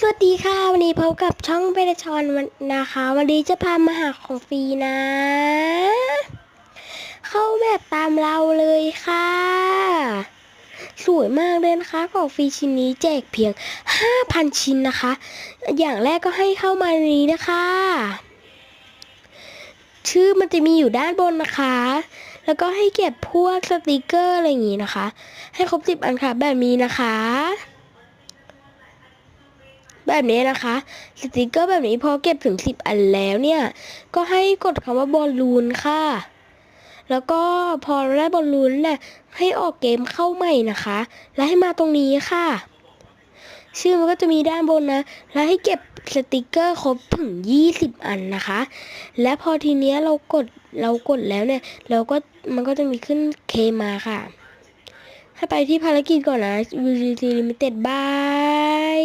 สวัสดีค่ะ วันนี้พบกับช่องเบลชอนวันนะคะ วันนี้จะพามาหาของฟรีนะ เข้าแบบตามเราเลยค่ะ สวยมากเลยนะคะของฟรีชิ้นนี้แจกเพียง 5,000 ชิ้นนะคะ อย่างแรกก็ให้เข้ามาในนี้นะคะ ชื่อมันจะมีอยู่ด้านบนนะคะ แล้วก็ให้เก็บพวกสติกเกอร์อะไรอย่างงี้นะคะ ให้ครบ10อันค่ะแบบนี้นะคะ แบบนี้นะคะ สติกเกอร์แบบนี้พอเก็บถึง 10 อันแล้วเนี่ย ก็ให้กดคำว่าบอลลูนค่ะ แล้วก็พอเราได้บอลลูนเนี่ยให้ออกเกมเข้าใหม่นะคะ แล้วให้มาตรงนี้ค่ะ ชื่อมันก็จะมีด้านบนนะ แล้วให้เก็บสติกเกอร์ครบถึง 20 อันนะคะ และพอทีเนี้ยเรากดเรากดแล้วเนี่ย เราก็มันก็จะมีขึ้นเคมาค่ะให้ไปที่ภารกิจก่อนนะ VGT Limited บาย